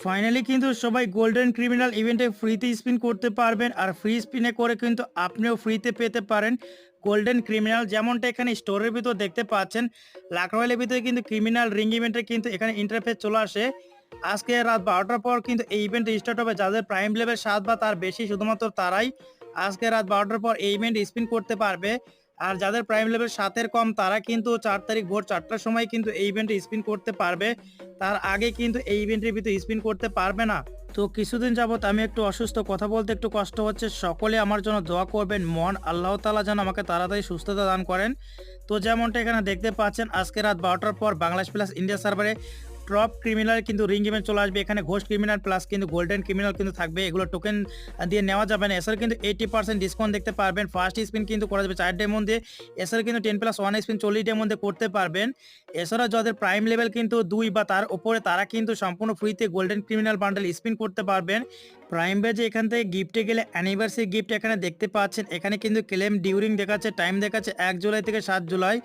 Finally কিন্তু সবাই golden criminal ইভেন্টে ফ্রিতে স্পিন করতে পারবেন আর ফ্রি স্পিনে করে কিন্তু আপনিও ফ্রিতে পেতে পারেন গোল্ডেন ক্রিমিনাল যেমনটা এখানে স্টোরের ভিতর দেখতে পাচ্ছেন লাখ রয়্যালের ভিতরে কিন্তু ক্রিমিনাল রিং ইভেন্টে কিন্তু এখানে ইন্টারফেস চলে আসে। আজকে রাত বারোটার পর কিন্তু এই ইভেন্ট স্টার্ট হবে। যাদের প্রাইম লেভেল সাত বা তার বেশি, শুধুমাত্র তারাই আজকে রাত বারোটার পর এই ইভেন্ট স্পিন করতে পারবে। আর যাদের প্রাইম লেভেল সাতের কম, তারা কিন্তু চার তারিখ ভোর চারটার সময় কিন্তু এই ইভেন্টে স্পিন করতে পারবে। তার আগে কিন্তু এই ইভেন্টের ভিতরে স্পিন করতে পারবে না। তো কিছুদিন যাবত আমি একটু অসুস্থ, কথা বলতে একটু কষ্ট হচ্ছে। সকলে আমার জন্য দোয়া করবেন, মন আল্লাহ তালা যেন আমাকে তাড়াতাড়ি সুস্থতা দান করেন। তো যেমনটা এখানে দেখতে পাচ্ছেন, আজকে রাত বারোটার পর বাংলাদেশ প্লাস ইন্ডিয়া সার্ভারে টপ ক্রিমিনাল কিন্তু রিং ইভেন্ট চলে আসবে। এখানে ঘোষ ক্রিমিনাল প্লাস কিন্তু গোল্ডেন ক্রিমিনাল কিন্তু থাকবে। এগুলো টোকেন দিয়ে নেওয়া যাবে না। এছাড়া কিন্তু এইটি পার্সেন্ট ডিসকাউন্ট দেখতে পারবেন। ফার্স্ট স্পিন কিন্তু করা যাবে চার ডের মধ্যে। এছাড়া কিন্তু টেন প্লাস ওয়ান স্পিন চল্লিশ ডের মধ্যে করতে পারবেন। এছাড়া যাদের প্রাইম লেভেল কিন্তু দুই বা তার উপরে, তারা কিন্তু সম্পূর্ণ ফ্রিতে গোল্ডেন ক্রিমিনাল বান্ডেল স্পিন করতে পারবেন। প্রাইম বেজে এখান থেকে গিফটে গেলে অ্যানিভার্সারি গিফট এখানে দেখতে পাচ্ছেন। এখানে কিন্তু ক্লেম ডিউরিং দেখাচ্ছে টাইম দেখাচ্ছে এক জুলাই থেকে সাত জুলাই।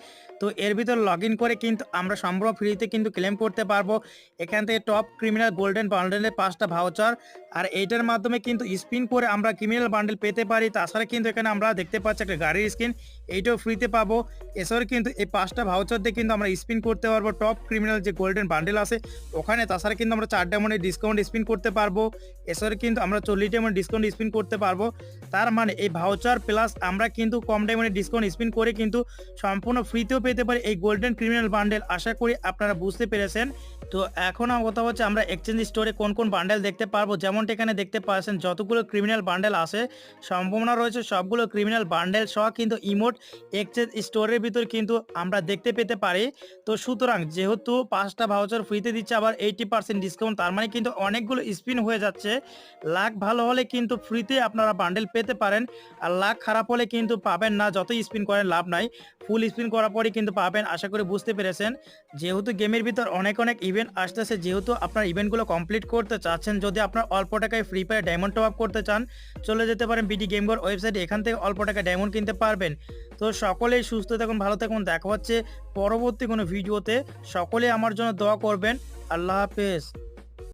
তো এর ভিতর লগ করে কিন্তু আমরা সম্পূর্ণ ফ্রিতে কিন্তু ক্লেম করতে পারব। এখান থেকে টপ ক্রিমিনাল গোল্ডেন বান্ডেলের পাঁচটা ভাউচার আর এইটার মাধ্যমে কিন্তু স্পিন করে আমরা ক্রিমিনাল বান্ডেল পেতে পারি। তাছাড়া কিন্তু এখানে আমরা দেখতে পাচ্ছি একটা গাড়ির স্কিন এইটাও ফ্রিতে পাবো। এছাড়া কিন্তু এই পাঁচটা ভাউচার দিয়ে কিন্তু আমরা স্পিন করতে পারব। টপ ক্রিমিনাল যে গোল্ডেন বান্ডেল আছে, ওখানে তাছাড়া কিন্তু আমরা চার ডায়মন্ডের ডিসকাউন্ট স্পিন করতে পারব। এছাড়া কিন্তু আমরা চল্লিশ ডায়মন্ড ডিসকাউন্ট স্পিন করতে পারব। তার মানে এই ভাউচার প্লাস আমরা কিন্তু কম ডায়মন্ডের ডিসকাউন্ট স্পিন করে কিন্তু সম্পূর্ণ ফ্রিতেও পেতে পারি এই গোল্ডেন ক্রিমিনাল বান্ডেল আশা করি আপনারা বুঝতে পেরেছেন। তো এখন আমার কথা হচ্ছে আমরা এক্সচেঞ্জ স্টোরে কোন কোন বান্ডেল দেখতে পারব? যেমনটা এখানে দেখতে পাচ্ছেন, যতগুলো ক্রিমিনাল বান্ডেল আছে সম্ভাবনা রয়েছে সবগুলো ক্রিমিনাল বান্ডেল সহ কিন্তু ইমোট এক্সচেঞ্জ স্টোরের ভিতর কিন্তু আমরা দেখতে পেতে পারি। তো সুতরাং যেহেতু পাঁচটা ভাউচার ফ্রিতে দিচ্ছে, আবার এইটি পার্সেন্ট ডিসকাউন্ট তার মানে কিন্তু অনেকগুলো স্পিন হয়ে যাচ্ছে। লাখ ভালো হলে কিন্তু ফ্রিতে আপনারা বান্ডেল পেতে পারেন, আর লাখ খারাপ হলে কিন্তু পাবেন না, যতই স্পিন করেন লাভ নাই। ফুল স্পিন করার পরে কিন্তু পাবেন, আশা করি বুঝতে পেরেছেন। যেহেতু গেমের ভিতর অনেক অনেক ইভেন্ট আসতেছে, যেহেতু আপনার ইভেন্টগুলো কমপ্লিট করতে চাচ্ছেন, যদি আপনার অল্প টাকায় free fire diamond top up করতে চান, চলে যেতে পারেন বিডি গেমগর ওয়েবসাইটে, এখান থেকে অল্প টাকায় ডায়মন্ড কিনতে পারবেন। তো সকলেই সুস্থ থাকুন, ভালো থাকুন, দেখা হচ্ছে পরবর্তী কোনো ভিডিওতে। সকলে আমার জন্য দোয়া করবেন, আল্লাহ হাফেজ।